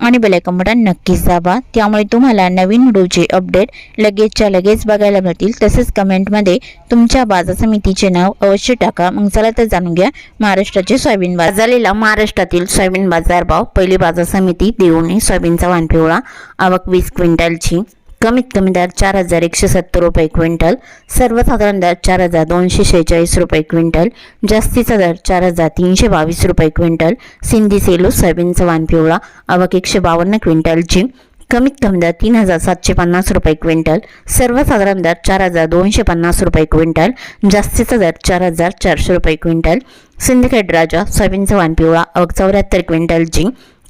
आणि bell icon button नक्कीच दाबा. त्यामुळे तुम्हाला नवीन व्हिडिओचे अपडेट लगेचच्या लगेच बघायला मिळतील. तसेच कमेंटमध्ये तुमच्या बाजार समितीचे नाव अवश्य टाका. मग चला तर जाणून घ्या महाराष्ट्राचे सोयाबीन बाजार. झालेला महाराष्ट्रातील सोयाबीन बाजार भाव. पहिली बाजार समिती देऊने सोयाबीनचा वानपिवळा आवक वीस क्विंटलची. कमीत कमी दर चार हजार एकशे सत्तर रुपये क्विंटल सर्वसाधारण दर चार हजार दोनशे शेहेचाळीस रुपये क्विंटल जास्तीचा दर चार हजार तीनशे बावीस रुपये क्विंटल सिंधी सेलो सोयाबीनचा वाण पिवळा आवक एकशे बावन्न क्विंटलची कमीत कमी दर तीन हजार सातशे पन्नास रुपये क्विंटल सर्वसाधारण दर चार हजार दोनशे पन्नास रुपये क्विंटल जास्तीचा दर चार हजार चारशे रुपये क्विंटल सिंदखेड राजा सोयाबीनचा वाण पिवळा अवघ चौऱ्याहत्तर क्विंटलची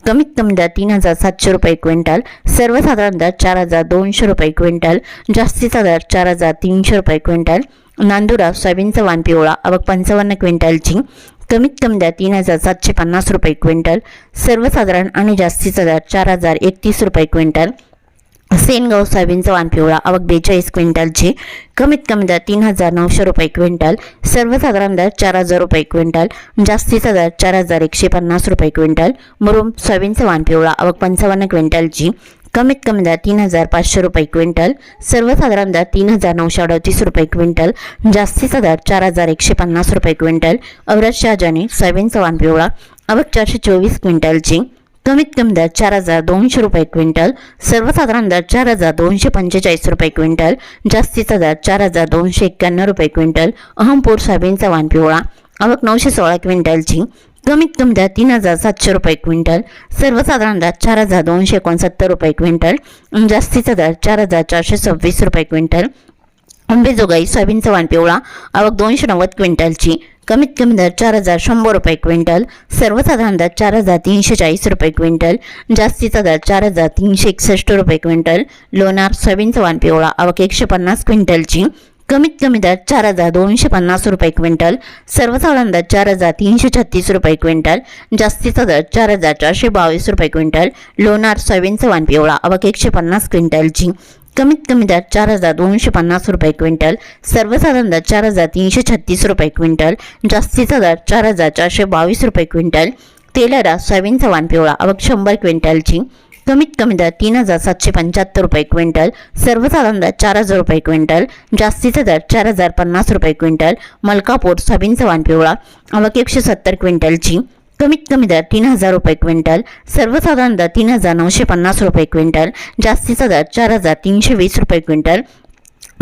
कमीत कमी दर तीन हजार सातशे रुपये क्विंटल सर्वसाधारण दर चार हजार दोनशे रुपये क्विंटल जास्तीचा दर चार हजार तीनशे रुपये क्विंटल नांदुरा सोयाबीनचा वाण पिवळा अवघ पंचावन्न क्विंटलची कमीत कमी दर तीन हजार सातशे पन्नास रुपये क्विंटल सर्वसाधारण आणि जास्तीचा दर चार हजार एकतीस रुपये क्विंटल सेनगाव सोयाबीनचा वाण पिवळा आवक बेचाळीस क्विंटलची कमीत कमी दर तीन हजार नऊशे रुपये क्विंटल. सर्वसाधारण दर चार हजार रुपये क्विंटल. जास्तीचा दर चार हजार एकशे पन्नास रुपये क्विंटल. मुरुम सोयाबीनचा वाण पिवळा आवक पंचावन्न क्विंटलची कमीत कमी दर तीन हजार पाचशे रुपये क्विंटल. सर्वसाधारण दर तीन हजार नऊशे अडतीस रुपये क्विंटल. जास्तीचा दर चार हजार एकशे पन्नास रुपये क्विंटल. अवरज शहाजानी सोयाबीनचा वाण पिवळा आवक चारशे चोवीस क्विंटलची कमीत कमी दर चार हजार दोनशे रुपये क्विंटल सर्वसाधारण दर चार हजार दोनशे पंचेचाळीस रुपये क्विंटल जास्तीचा दर चार हजार दोनशे एक्क्याण्णव रुपये क्विंटल अहमपूर सोयाबीनचा वाण पिवळा आवक नऊशे सोळा क्विंटलची कमीत कमी दर तीन हजार सातशे रुपये क्विंटल सर्वसाधारण दर चार हजार दोनशे एकोणसत्तर रुपये क्विंटल जास्तीचा दर चार हजार चारशे सव्वीस रुपये क्विंटल अंबेजोगाई सोयाबीनचा वाण पिवळा आवक दोनशे नव्वद क्विंटलची कमीत कमी दर चार हजार शंभर रुपये क्विंटल सर्वसाधारण दर चार हजार तीनशे चाळीस रुपये क्विंटल जास्तीचा दर चार हजार तीनशे एकसष्ट रुपये क्विंटल लोणार सोयाबीनचा वाण पिवळा अवक एकशे पन्नास क्विंटलची कमीत कमी दर चार हजार दोनशे पन्नास रुपये क्विंटल सर्वसाधारण दर चार हजार तीनशे छत्तीस रुपये क्विंटल जास्तीचा दर चार हजार चारशे बावीस रुपये क्विंटल लोणार सोयाबीनचा वाण पिवळा अवक एकशे पन्नास क्विंटलची कमीत कमी दर चार हजार दोनशे पन्नास रुपये क्विंटल सर्वसाधारण दर चार हजार तीनशे छत्तीस रुपये क्विंटल जास्तीचा दर चार हजार चारशे बावीस रुपये क्विंटल तेलारा सोयाबीनचा वाण पिवळा अवघ शंभर क्विंटलची कमीत कमी दर तीन हजार सातशे पंच्याहत्तर रुपये क्विंटल सर्वसाधारण दर चार हजार रुपये क्विंटल जास्तीचा दर चार हजार पन्नास रुपये क्विंटल मलकापूर सोयाबीनचा वाण पिवळा अवघ एकशे सत्तर क्विंटलची कमीत कमी दर तीन हजार रुपये क्विंटल सर्वसाधारण दर तीन हजार नऊशे पन्नास रुपये क्विंटल जास्तीचा दर चार हजार तीनशे वीस रुपये क्विंटल.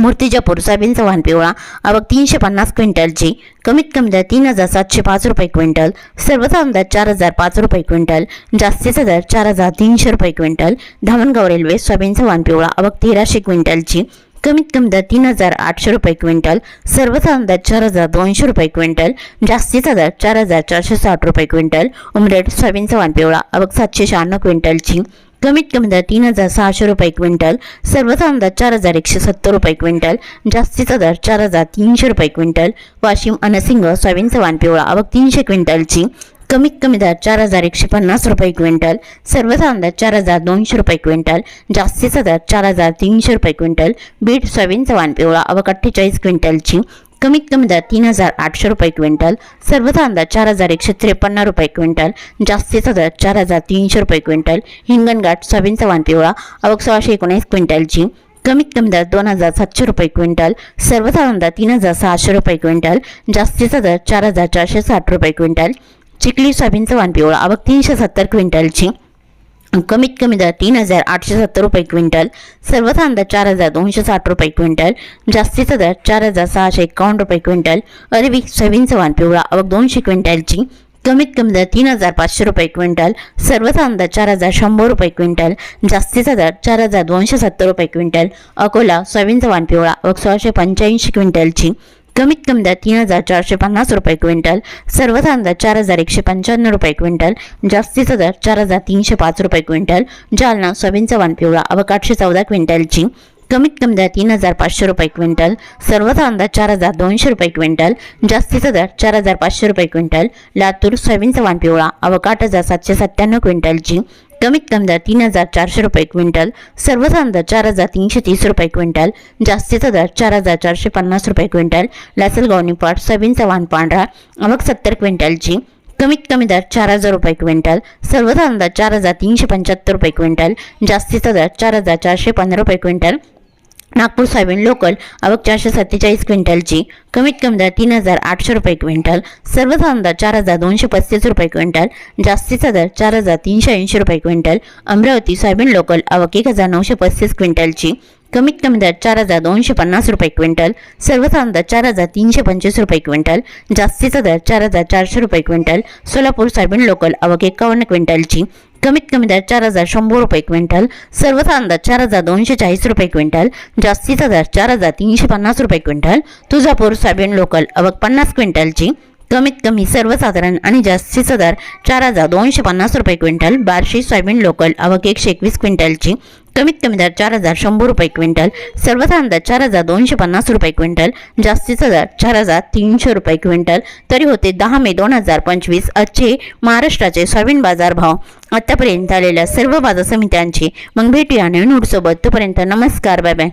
मूर्तिजापूर सोयाबीनचा वाहन पिवळा आवक तीनशे पन्नास क्विंटलची कमीत कमी दर तीन हजार सातशे पाच रुपये क्विंटल सर्वसाधारण दर चार हजार पाच रुपये क्विंटल जास्तीचा दर चार हजार तीनशे रुपये क्विंटल. धामणगाव रेल्वे सोयाबीनचा वाहन पिवळा आवक तेराशे क्विंटलची कमीत कमी दर तीन हजार आठशे रुपये क्विंटल सर्वसाधारण दर चार हजार दोनशे रुपये क्विंटल जास्तीचा दर चार हजार चारशे साठ रुपये क्विंटल उमरेड सोयाबीनचा वाण पिवळा अवक सातशे शहाण्णव क्विंटलची कमीत कमी दर तीन हजार सहाशे रुपये क्विंटल सर्वसाधारण दर चार हजार एकशे सत्तर रुपये क्विंटल जास्तीचा दर चार हजार तीनशे रुपये क्विंटल वाशिम अनसिंग सोयाबीनचा वाण पिवळा आवक तीनशे क्विंटलची कमीत कमी दर चार हजार एकशे पन्नास रुपये क्विंटल सर्वसाधारण दर चार हजार दोनशे रुपये क्विंटल जास्तीचा दर चार हजार तीनशे रुपये क्विंटल बीट सोयाबीनचा वाण पिवळा आवक अठ्ठेचाळीस क्विंटलची कमीत कमी दर तीन हजार आठशे रुपये क्विंटल सर्वसाधारण दर चार हजार एकशे त्रेपन्न रुपये क्विंटल जास्तीचा दर चार हजार तीनशे रुपये क्विंटल हिंगणघाट सोयाबीनचा वाण पिवळा अवक सोळाशे एकोणीस क्विंटलची कमीत कमी दर दोन हजार सातशे रुपये क्विंटल सर्वसाधारण दर तीन हजार सहाशे रुपये क्विंटल जास्तीचा दर चार हजार चारशे साठ रुपये क्विंटल चिखली सोयाबीनचं वाण पिवळा आवक तीनशे सत्तर क्विंटलची. कमीत कमी दर तीन हजार आठशे सत्तर रुपये क्विंटल सर्वसाधारण दर चार हजार दोनशे साठ रुपये क्विंटल जास्तीचा दर चार हजार सहाशे एकावन्न रुपये क्विंटल अरबी सोयाबीनचं वाण पिवळा आवक दोनशे क्विंटलची. कमीत कमी दर तीन हजार पाचशे रुपये क्विंटल सर्वसाधारण दर चार हजार शंभर रुपये क्विंटल जास्तीचा दर चार हजार दोनशे सत्तर रुपये क्विंटल अकोला सोयाबीनचं वाण पिवळा आवक सोळाशे पंच्याऐंशी क्विंटलची. कमीत कमी दर तीन हजार चारशे पन्नास रुपये क्विंटल सर्वसाधारण दर चार हजार एकशे पंच्याण्णव रुपये क्विंटल जास्तीचा दर चार हजार तीनशे पाच रुपये क्विंटल जालना सोयाबीनचा वाण पिवळा अवकाठशे आठशे चौदा क्विंटलची कमीत कमी दर तीन हजार पाचशे रुपये क्विंटल सर्वसाधारण दर चार हजार दोनशे रुपये क्विंटल जास्तीचा दर चार हजार पाचशे रुपये क्विंटल लातूर सोयाबीनचा वाण पिवळा अवघ आठ हजार सातशे सत्त्याण्णव क्विंटलची कमीत कमी दर तीन हजार चारशे रुपये क्विंटल सर्वसाधारण दर चार हजार तीनशे तीस रुपये क्विंटल जास्तीचा दर चार हजार चारशे पन्नास रुपये क्विंटल लासलगावनी पाट सोयाबीनचा वाण पांढरा अमक सत्तर क्विंटलची कमीत कमी दर चार हजार रुपये क्विंटल सर्वसाधारण दर चार हजार तीनशे पंच्याहत्तर रुपये क्विंटल जास्तीचा दर चार हजार चारशे पंधरा रुपये क्विंटल नागपूर सोयाबीन लोकल आवक चारशे सत्तेचाळीस क्विंटलची कमीत कमी दर तीन हजार आठशे रुपये क्विंटल सर्वसाधारण दर चार हजार दोनशे पस्तीस रुपये क्विंटल जास्तीचा दर चार हजार तीनशे ऐंशी रुपये क्विंटल अमरावती सोयाबीन लोकल आवक एक हजार नऊशे पस्तीस क्विंटलची कमीत कमी दर चार हजार दोनशे पन्नास रुपये क्विंटल सर्वसाधारण दर चार हजार तीनशे पंचवीस रुपये क्विंटल जास्तीचा दर चार हजार चारशे रुपये क्विंटल सोलापूर सोयाबीन लोकल आवक एकावन्न क्विंटलची कमीत कमी दर चार हजार शंभर रुपये क्विंटल सर्वसाधारण दर चार हजार दोनशे चाळीस रुपये क्विंटल जास्तीचा दर चार हजार तीनशे पन्नास रुपये क्विंटल तुळजापूर सोयाबीन लोकल आवक पन्नास क्विंटलची कमीत कमी सर्वसाधारण आणि जास्तीचा दर चार हजार दोनशे पन्नास रुपये क्विंटल बार्शी सोयाबीन लोकल आवक एकशे एकवीस क्विंटलची कमीत कमी दर चार हजार शंभर रुपये क्विंटल सर्वसाधारण दर चार हजार दोनशे पन्नास रुपये क्विंटल जास्तीचा दर चार हजार तीनशे रुपये क्विंटल. तरी होते दहा मे दोन हजार पंचवीस आजचे महाराष्ट्राचे सोयाबीन बाजार भाव. आतापर्यंत आलेल्या सर्व बाजार समित्यांची मग भेटूया नवीन सोबत तोपर्यंत नमस्कार बाय बाय.